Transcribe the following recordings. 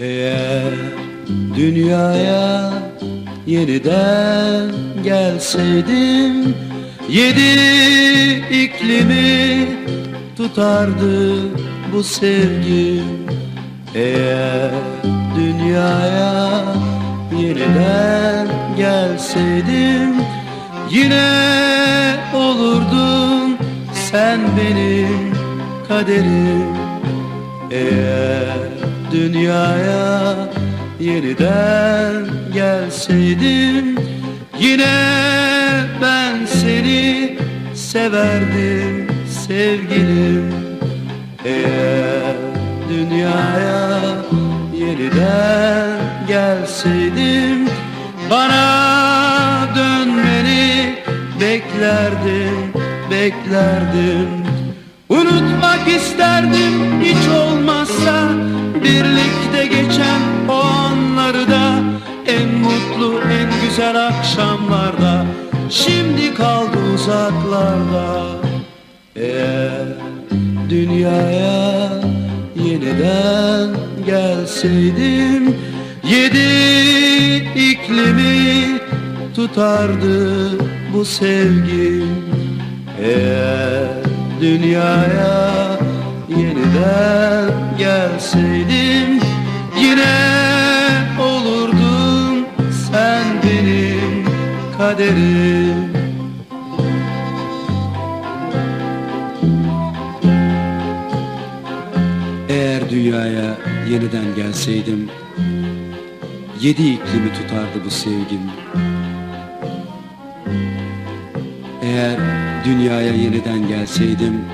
Eğer dünyaya yeniden gelseydim Yedi iklimi tutardı bu sevgim Eğer dünyaya yeniden gelseydim Yine olurdun sen benim kaderim eğer dünyaya yeniden gelseydim Yine ben seni severdim sevgilim. Eğer dünyaya yeniden gelseydim Bana dönmeni beklerdim, beklerdim. Unutmak isterdim hiç olmazsa Birlikte geçen o anları da En mutlu en güzel akşamlarda. Şimdi kaldı uzaklarda. Eğer dünyaya yeniden gelseydim Yedi iklimi tutardı bu sevgim dünyaya yeniden gelseydim Yine olurdun sen benim kaderim. Eğer dünyaya yeniden gelseydim Yedi iklimi tutardı bu sevgim Eğer dünyaya yeniden gelseydim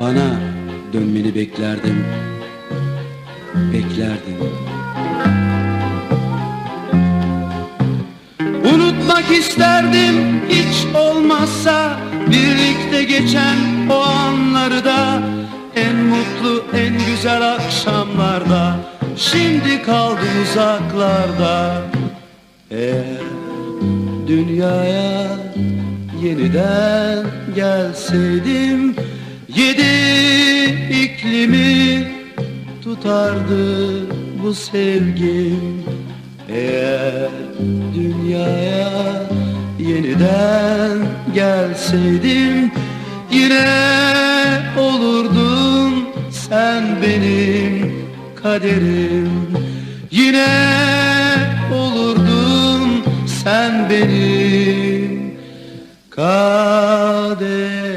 Bana dönmeni beklerdim. Beklerdim. Unutmak isterdim hiç olmazsa Birlikte geçen o anları da En mutlu en güzel akşamlarda Şimdi kaldım uzaklarda. Eğer dünyaya yeniden gelseydim Yedi iklimi tutardı bu sevgim. Eğer dünyaya yeniden gelseydim Yine olurdun sen benim kaderim. Yine benim kaderim